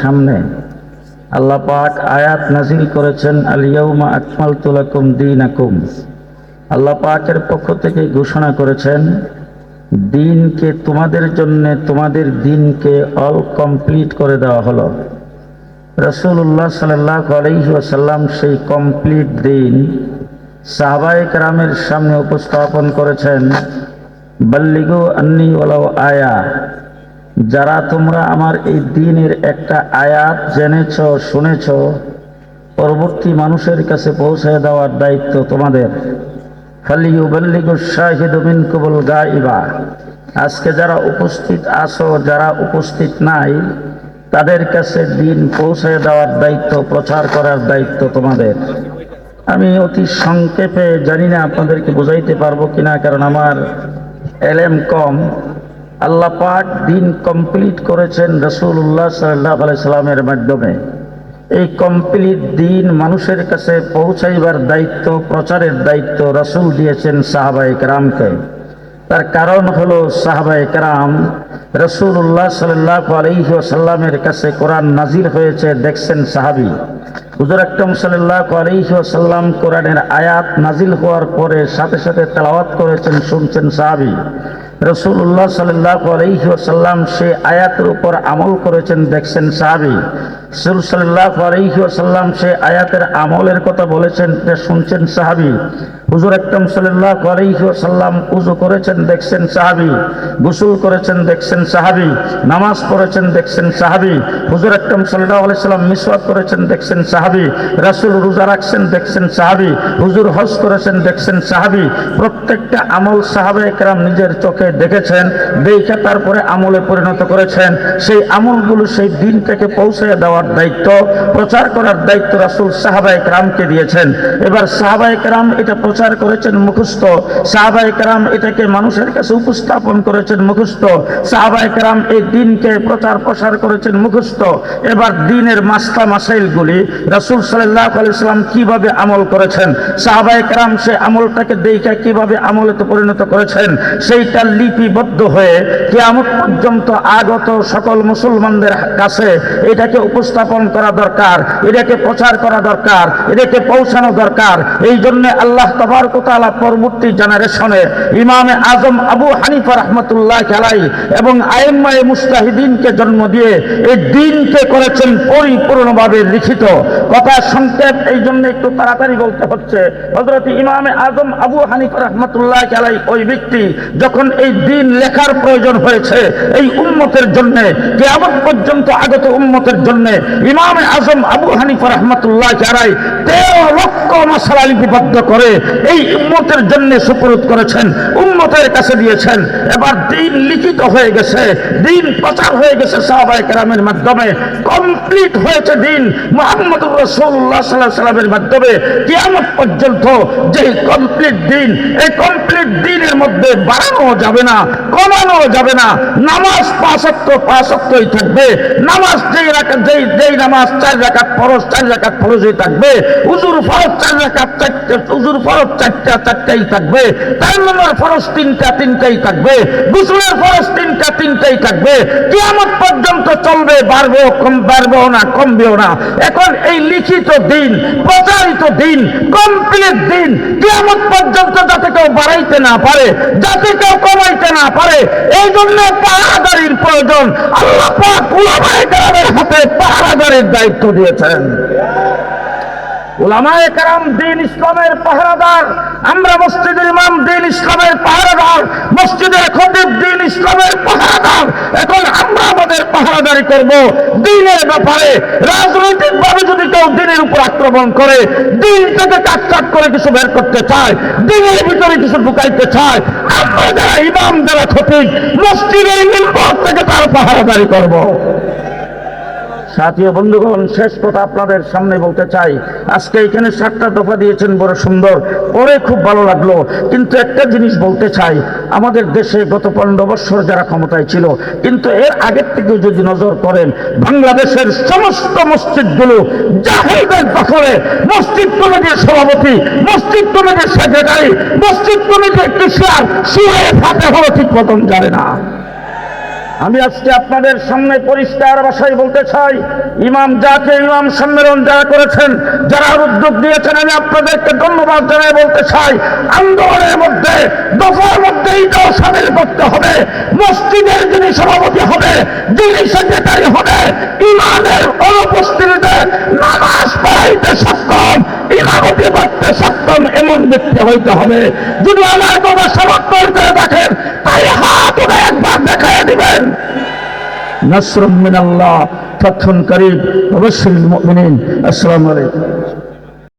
সামনে। আল্লাহ পাক আয়াত নাজিল করেছেন আলিয়াউমা আকমাল তুলাকুম দিন আকুম আল্লাহ পাকের পক্ষ থেকে ঘোষণা করেছেন, দিনকে তোমাদের জন্য তোমাদের দিনকে অল কমপ্লিট করে দেওয়া হলো। রসুল্লাহ সাল্লাহ আলহিহাসাল্লাম সেই কমপ্লিট দিন সাহবায়ক রামের সামনে উপস্থাপন করেছেন, বল্লিগু আন্নি ওলাও আয়া। যারা তোমরা আমার এই দিনের একটা আয়াত জেনেছ, শুনেছ, পরবর্তী মানুষের কাছে পৌঁছে দেওয়ার দায়িত্ব তোমাদের। গাইবা আজকে যারা উপস্থিত আছো, যারা উপস্থিত নাই, তাদের কাছে দিন পৌঁছে দেওয়ার দায়িত্ব, প্রচার করার দায়িত্ব তোমাদের। আমি অতি সংক্ষেপে জানি না আপনাদেরকে বুঝাইতে পারব কিনা, কারণ আমার এলএম কম। আল্লাহ পাক দিন কমপ্লিট করেছেন রসুল্লাহ সাল্লাহ সাল্লামের মাধ্যমে। এই কমপ্লিট দিন মানুষের কাছে পৌঁছাইবার দায়িত্ব, প্রচারের দায়িত্ব রসুল দিয়েছেন সাহাবাই রামকে তার কারণ হলো সাহাবাই কারাম রসুল্লাহ সাল্লাহ আলহি সাল্লামের কাছে কোরআন নাজির হয়েছে, দেখছেন সাহাবি। হুজুর আকরম সাল্লাহ আলহি সাল্লাম কোরআনের আয়াত নাজিল হওয়ার পরে সাথে সাথে তালাওয়াত করেছেন, শুনছেন সাহাবি। রসুল্লাহ সাল্লাহ আলহি সাল্লাম সে আয়াতের উপর আমল করেছেন দেখছেন সাহাবি। সুল সাল্লাহ আলহি সাল্লাম সে আয়াতের আমলের কথা বলেছেন শুনছেন সাহাবি। হুজুর উজু করেছেন, দেখছেন সাহাবি। করেছেন, দেখছেন সাহাবি। নামাজ পড়েছেন, দেখছেন সাহাবি। হুজুর করেছেন, দেখছেন সাহাবি। রাসুল রোজা রাখছেন, দেখছেন সাহাবি। হুজুর হজ করেছেন, দেখছেন সাহাবি। প্রত্যেকটা আমল সাহাবে একরাম নিজের চোখে দেখেছেন, দেখে তারপরে আমলে পরিণত করেছেন। সেই আমলগুলো সেই দিনটাকে পৌঁছে দেওয়ার দায়িত্ব, প্রচার করার দায়িত্ব রাসুল সাহাবা একরামকে দিয়েছেন। এবার সাহাবা একরাম এটা প্রচার করেছেন মুখস্থ। সাহাবা একরাম এটাকে মানুষের কাছে উপস্থাপন করেছেন মুখস্থ। সাহাবা একরাম এই দিনকে প্রচার প্রসার করেছেন মুখস্থ। এবার দিনের মাস্তা মাসাইলগুলি রাসুল সাল্লাহ আলাইসাল্লাম কীভাবে আমল করেছেন? সাহাবা একরাম সে আমলটাকে দেখে কীভাবে আমলেতে পরিণত করেছেন? সেইটা লিপিবদ্ধ হয়ে কেয়ামত পর্যন্ত আগত সকল মুসলমানদের কাছে এটাকে উপস্থাপন করা দরকার, এটাকে প্রচার করা দরকার, এটাকে পৌঁছানো দরকার। এই জন্য আল্লাহ তবরকতালা পরবর্তী জেনারেশনে ইমামে আজম আবু হানিফা রহমতুল্লাহ খেলাই এবং আইম্মায় মুস্তাহিদিনকে জন্ম দিয়ে এই দিনকে করেছেন পরিপূর্ণভাবে লিখিত। কথা, সংক্ষেপ, এই জন্য একটু তাড়াতাড়ি বলতে হচ্ছে। হজরত ইমামে আজম আবু হানিফা রহমতুল্লাহ খেলাই ওই ব্যক্তি যখন এই দিন লেখার প্রয়োজন হয়েছে, এই উন্মতের জন্য, কেয়ামত পর্যন্ত আগত উন্মতের জন্য, ইমামে আজম আবু হানিফা রহমতুল্লাহ চারাই তেরো লক্ষ মশলা লিপিবদ্ধ করে এই উম্মতের জন্য সুপরুদ করেছেন উন্মতের কাছে দিয়েছেন। এবার দিন লিখিত হয়ে গেছে, দিন প্রচার হয়ে গেছে সাহাবাই কেরামের মাধ্যমে। কমপ্লিট হয়েছে দিন। মোহাম্মদ রসুল্লাহ মাধ্যমে কিয়ামত পর্যন্ত যে কমপ্লিট দিন, এই কমপ্লিট দিনের মধ্যে বাড়ানো যাবে না, কমানো যাবে না, নামাজ পাঁচত্ব পাঁচত্বই থাকবে, নামাজ যেই রাখা যেই যেই নামাজ চার রাখাত ফরজ, চার রাখাত ফরজই থাকবে উজুর ফরজ চার রাখাত চারটে উজুর ফরজ চারটা, চারটাই থাকবে, তার নম্বর ফরজ তিনটা, তিনটাই থাকবে, গুসলের ফরজ তিনটা, তিনটাই থাকবে, কিয়ামত পর্যন্ত চলবে, বাড়বেও কম বাড়বেও না, কমবেও না। এখন এই লিখিত দিন, প্রচারিত দিন কমপ্লিট দিন, কিয়ামত পর্যন্ত যাতে কেউ বাড়াইতে না পারে, যাতে কেউ কমাইতে না পারে এই জন্য পাহাড়াদারির প্রয়োজন। আল্লাহ হাতে পাহাড়াদারির দায়িত্ব দিয়েছেন। ওলামায়ে কেরাম দিন ইসলামের পাহারাদার আমরা মসজিদের ইমাম দিন ইসলামের পাহারাদার মসজিদের খতিব দিন ইসলামের পাহারাদার এখন আমরা আমাদের পাহারাদারি করব। দিনের ব্যাপারে কেউ দিনের উপর আক্রমণ করে, দিন থেকে কাটকাট করে কিছু বের করতে চায়, দিনের ভিতরে কিছু ঢুকাইতে চায় আমরা যারা ইমাম যারা খতিব মসজিদের ইমাম থেকে তার পাহারাদারি করব। সাথী বন্ধুগণ, শেষ কথা আপনাদের সামনে বলতে চাই। আজকে এখানে সাতটা দফা দিয়েছেন, বড় সুন্দর। পরে খুব ভালো লাগল। কিন্তু একটা জিনিস বলতে চাই, আমাদের দেশে গত পনেরো বছর যারা ক্ষমতায় ছিল, কিন্তু এর আগের থেকেও যদি নজর করেন, বাংলাদেশের সমস্ত মসজিদগুলো জাহেদের দখলে মসজিদ কমিটির সভাপতি মসজিদ কমিটির সেক্রেটারি মসজিদ কমিটির একটি শেয়ার সুরে ফাতে হলো ঠিক মতন জানে না। আমি আজকে আপনাদের সামনে পরিষ্কার ভাষায় বলতে চাই, ইমাম যাকে ইমাম সম্মেলন যারা করেছেন, যারা উদ্যোগ দিয়েছেন, আমি আপনাদেরকে ধন্যবাদ জানাই বলতে চাই, আন্দোলনের মধ্যে, দফার মধ্যে এটাও সামিল করতে হবে, মসজিদের যিনি সভাপতি হবে, যিনি সেক্রেটারি হবে ইমামের অনুপস্থিতিতে নামাজ পড়াইতে সক্ষম, ইমামতি করতে সক্ষম এমন ব্যক্তি হইতে হবে যদি আমার কথা সমর্থন নসরুম মিনাল্লাহ ফথুন করিম অবশ্যই মিনিন আসসালামু আলাইকুম।